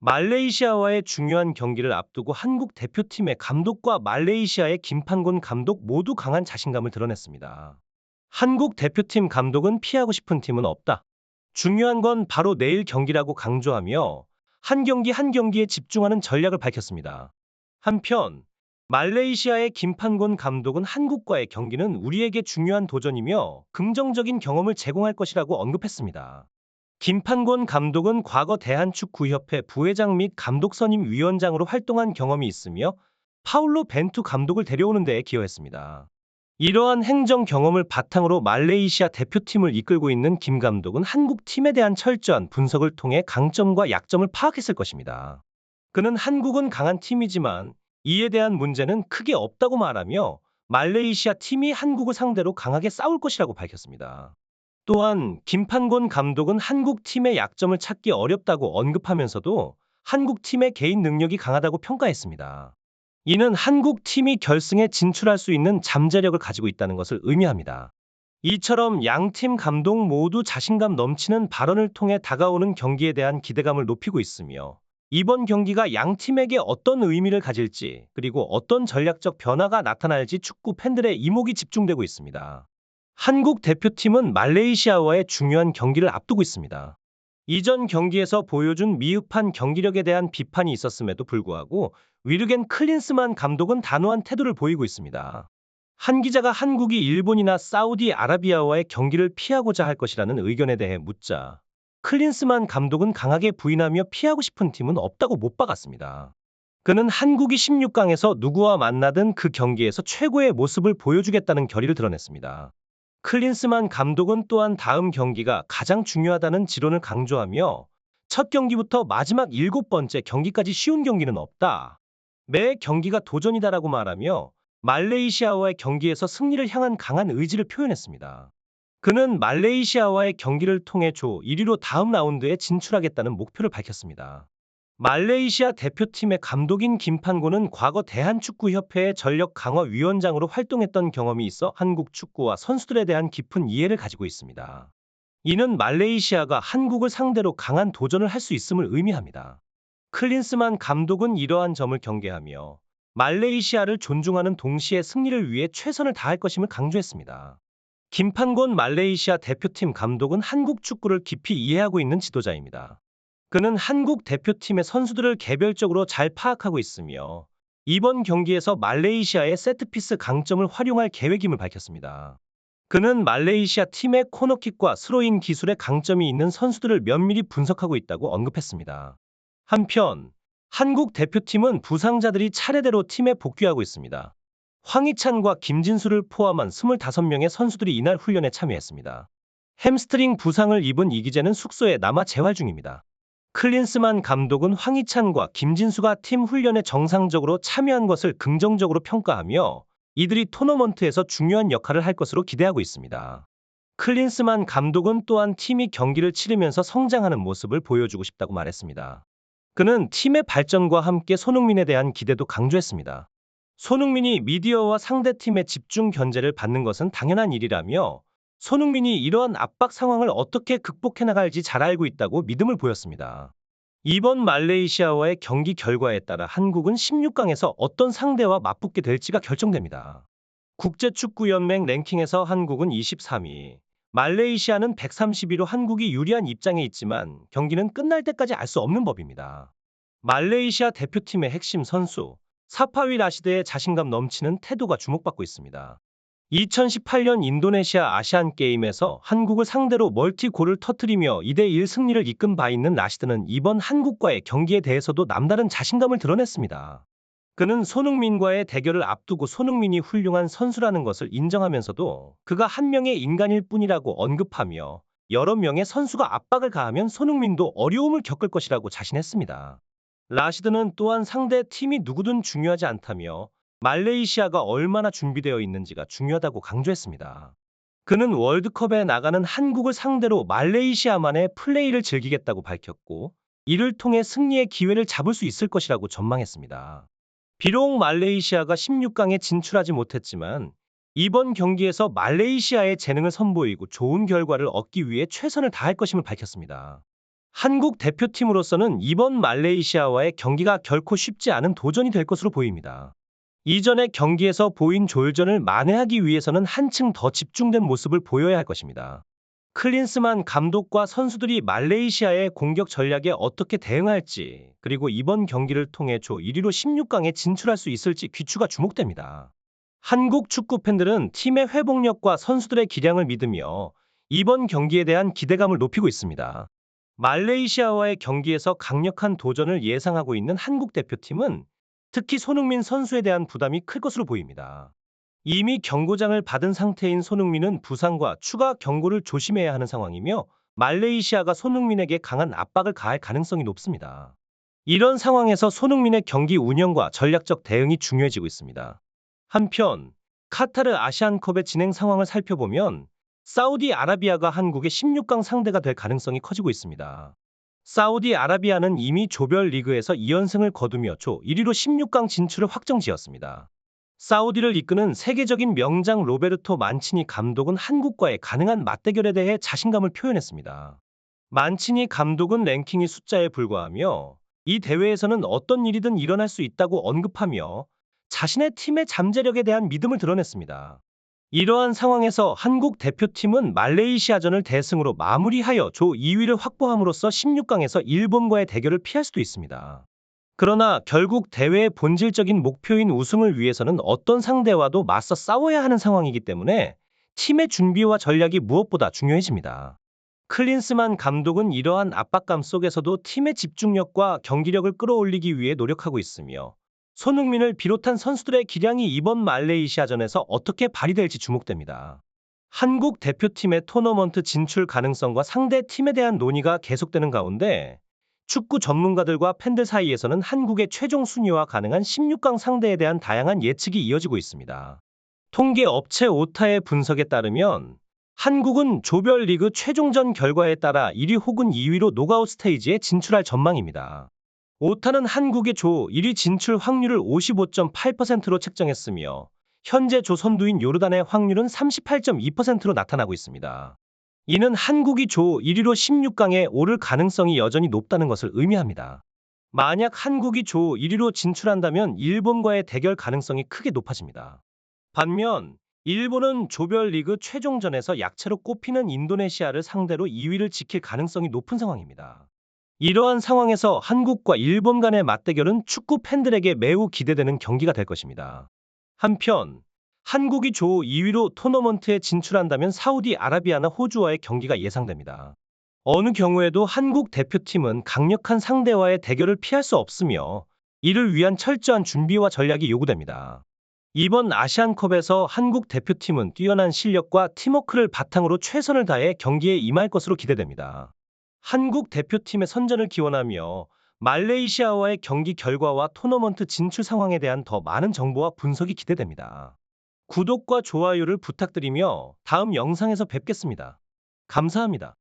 말레이시아와의 중요한 경기를 앞두고 한국 대표팀의 감독과 말레이시아의 김판곤 감독 모두 강한 자신감을 드러냈습니다. 한국 대표팀 감독은 피하고 싶은 팀은 없다. 중요한 건 바로 내일 경기라고 강조하며 한 경기 한 경기에 집중하는 전략을 밝혔습니다. 한편 말레이시아의 김판곤 감독은 한국과의 경기는 우리에게 중요한 도전이며 긍정적인 경험을 제공할 것이라고 언급했습니다. 김판곤 감독은 과거 대한축구협회 부회장 및 감독 선임 위원장으로 활동한 경험이 있으며 파울로 벤투 감독을 데려오는 데에 기여했습니다. 이러한 행정 경험을 바탕으로 말레이시아 대표팀을 이끌고 있는 김 감독은 한국 팀에 대한 철저한 분석을 통해 강점과 약점을 파악했을 것입니다. 그는 한국은 강한 팀이지만 이에 대한 문제는 크게 없다고 말하며 말레이시아 팀이 한국을 상대로 강하게 싸울 것이라고 밝혔습니다. 또한 김판곤 감독은 한국 팀의 약점을 찾기 어렵다고 언급하면서도 한국 팀의 개인 능력이 강하다고 평가했습니다. 이는 한국 팀이 결승에 진출할 수 있는 잠재력을 가지고 있다는 것을 의미합니다. 이처럼 양팀 감독 모두 자신감 넘치는 발언을 통해 다가오는 경기에 대한 기대감을 높이고 있으며 이번 경기가 양 팀에게 어떤 의미를 가질지 그리고 어떤 전략적 변화가 나타날지 축구 팬들의 이목이 집중되고 있습니다. 한국 대표팀은 말레이시아와의 중요한 경기를 앞두고 있습니다. 이전 경기에서 보여준 미흡한 경기력에 대한 비판이 있었음에도 불구하고 위르겐 클린스만 감독은 단호한 태도를 보이고 있습니다. 한 기자가 한국이 일본이나 사우디아라비아와의 경기를 피하고자 할 것이라는 의견에 대해 묻자 클린스만 감독은 강하게 부인하며 피하고 싶은 팀은 없다고 못 박았습니다. 그는 한국이 16강에서 누구와 만나든 그 경기에서 최고의 모습을 보여주겠다는 결의를 드러냈습니다. 클린스만 감독은 또한 다음 경기가 가장 중요하다는 지론을 강조하며 첫 경기부터 마지막 일곱 번째 경기까지 쉬운 경기는 없다. 매 경기가 도전이다라고 말하며 말레이시아와의 경기에서 승리를 향한 강한 의지를 표현했습니다. 그는 말레이시아와의 경기를 통해 조 1위로 다음 라운드에 진출하겠다는 목표를 밝혔습니다. 말레이시아 대표팀의 감독인 김판고는 과거 대한축구협회의 전력 강화 위원장으로 활동했던 경험이 있어 한국 축구와 선수들에 대한 깊은 이해를 가지고 있습니다. 이는 말레이시아가 한국을 상대로 강한 도전을 할 수 있음을 의미합니다. 클린스만 감독은 이러한 점을 경계하며 말레이시아를 존중하는 동시에 승리를 위해 최선을 다할 것임을 강조했습니다. 김판곤 말레이시아 대표팀 감독은 한국 축구를 깊이 이해하고 있는 지도자입니다. 그는 한국 대표팀의 선수들을 개별적으로 잘 파악하고 있으며 이번 경기에서 말레이시아의 세트피스 강점을 활용할 계획임을 밝혔습니다. 그는 말레이시아 팀의 코너킥과 스로인 기술에 강점이 있는 선수들을 면밀히 분석하고 있다고 언급했습니다. 한편 한국 대표팀은 부상자들이 차례대로 팀에 복귀하고 있습니다. 황희찬과 김진수를 포함한 25명의 선수들이 이날 훈련에 참여했습니다. 햄스트링 부상을 입은 이기재는 숙소에 남아 재활 중입니다. 클린스만 감독은 황희찬과 김진수가 팀 훈련에 정상적으로 참여한 것을 긍정적으로 평가하며 이들이 토너먼트에서 중요한 역할을 할 것으로 기대하고 있습니다. 클린스만 감독은 또한 팀이 경기를 치르면서 성장하는 모습을 보여주고 싶다고 말했습니다. 그는 팀의 발전과 함께 손흥민에 대한 기대도 강조했습니다. 손흥민이 미디어와 상대팀의 집중 견제를 받는 것은 당연한 일이라며 손흥민이 이러한 압박 상황을 어떻게 극복해 나갈지 잘 알고 있다고 믿음을 보였습니다. 이번 말레이시아와의 경기 결과에 따라 한국은 16강에서 어떤 상대와 맞붙게 될지가 결정됩니다. 국제축구연맹 랭킹에서 한국은 23위, 말레이시아는 132로 한국이 유리한 입장에 있지만 경기는 끝날 때까지 알 수 없는 법입니다. 말레이시아 대표팀의 핵심 선수, 사파위 라시드의 자신감 넘치는 태도가 주목받고 있습니다. 2018년 인도네시아 아시안 게임에서 한국을 상대로 멀티골을 터뜨리며 2대1 승리를 이끈 바 있는 라시드는 이번 한국과의 경기에 대해서도 남다른 자신감을 드러냈습니다. 그는 손흥민과의 대결을 앞두고 손흥민이 훌륭한 선수라는 것을 인정하면서도 그가 한 명의 인간일 뿐이라고 언급하며 여러 명의 선수가 압박을 가하면 손흥민도 어려움을 겪을 것이라고 자신했습니다. 라시드는 또한 상대 팀이 누구든 중요하지 않다며 말레이시아가 얼마나 준비되어 있는지가 중요하다고 강조했습니다. 그는 월드컵에 나가는 한국을 상대로 말레이시아만의 플레이를 즐기겠다고 밝혔고 이를 통해 승리의 기회를 잡을 수 있을 것이라고 전망했습니다. 비록 말레이시아가 16강에 진출하지 못했지만 이번 경기에서 말레이시아의 재능을 선보이고 좋은 결과를 얻기 위해 최선을 다할 것임을 밝혔습니다. 한국 대표팀으로서는 이번 말레이시아와의 경기가 결코 쉽지 않은 도전이 될 것으로 보입니다. 이전의 경기에서 보인 조율전을 만회하기 위해서는 한층 더 집중된 모습을 보여야 할 것입니다. 클린스만 감독과 선수들이 말레이시아의 공격 전략에 어떻게 대응할지, 그리고 이번 경기를 통해 조 1위로 16강에 진출할 수 있을지 귀추가 주목됩니다. 한국 축구 팬들은 팀의 회복력과 선수들의 기량을 믿으며 이번 경기에 대한 기대감을 높이고 있습니다. 말레이시아와의 경기에서 강력한 도전을 예상하고 있는 한국 대표팀은 특히 손흥민 선수에 대한 부담이 클 것으로 보입니다. 이미 경고장을 받은 상태인 손흥민은 부상과 추가 경고를 조심해야 하는 상황이며 말레이시아가 손흥민에게 강한 압박을 가할 가능성이 높습니다. 이런 상황에서 손흥민의 경기 운영과 전략적 대응이 중요해지고 있습니다. 한편 카타르 아시안컵의 진행 상황을 살펴보면 사우디아라비아가 한국의 16강 상대가 될 가능성이 커지고 있습니다. 사우디아라비아는 이미 조별 리그에서 2연승을 거두며 조 1위로 16강 진출을 확정지었습니다. 사우디를 이끄는 세계적인 명장 로베르토 만치니 감독은 한국과의 가능한 맞대결에 대해 자신감을 표현했습니다. 만치니 감독은 랭킹이 숫자에 불과하며 이 대회에서는 어떤 일이든 일어날 수 있다고 언급하며 자신의 팀의 잠재력에 대한 믿음을 드러냈습니다. 이러한 상황에서 한국 대표팀은 말레이시아전을 대승으로 마무리하여 조 2위를 확보함으로써 16강에서 일본과의 대결을 피할 수도 있습니다. 그러나 결국 대회의 본질적인 목표인 우승을 위해서는 어떤 상대와도 맞서 싸워야 하는 상황이기 때문에 팀의 준비와 전략이 무엇보다 중요해집니다. 클린스만 감독은 이러한 압박감 속에서도 팀의 집중력과 경기력을 끌어올리기 위해 노력하고 있으며 손흥민을 비롯한 선수들의 기량이 이번 말레이시아전에서 어떻게 발휘될지 주목됩니다. 한국 대표팀의 토너먼트 진출 가능성과 상대 팀에 대한 논의가 계속되는 가운데 축구 전문가들과 팬들 사이에서는 한국의 최종 순위와 가능한 16강 상대에 대한 다양한 예측이 이어지고 있습니다. 통계 업체 오타의 분석에 따르면 한국은 조별리그 최종전 결과에 따라 1위 혹은 2위로 노가웃 스테이지에 진출할 전망입니다. 오타는 한국의 조 1위 진출 확률을 55.8%로 책정했으며 현재 조 선두인 요르단의 확률은 38.2%로 나타나고 있습니다. 이는 한국이 조 1위로 16강에 오를 가능성이 여전히 높다는 것을 의미합니다. 만약 한국이 조 1위로 진출한다면 일본과의 대결 가능성이 크게 높아집니다. 반면 일본은 조별 리그 최종전에서 약체로 꼽히는 인도네시아를 상대로 2위를 지킬 가능성이 높은 상황입니다. 이러한 상황에서 한국과 일본 간의 맞대결은 축구 팬들에게 매우 기대되는 경기가 될 것입니다. 한편 한국이 조 2위로 토너먼트에 진출한다면 사우디아라비아나 호주와의 경기가 예상됩니다. 어느 경우에도 한국 대표팀은 강력한 상대와의 대결을 피할 수 없으며 이를 위한 철저한 준비와 전략이 요구됩니다. 이번 아시안컵에서 한국 대표팀은 뛰어난 실력과 팀워크를 바탕으로 최선을 다해 경기에 임할 것으로 기대됩니다. 한국 대표팀의 선전을 기원하며 말레이시아와의 경기 결과와 토너먼트 진출 상황에 대한 더 많은 정보와 분석이 기대됩니다. 구독과 좋아요를 부탁드리며 다음 영상에서 뵙겠습니다. 감사합니다.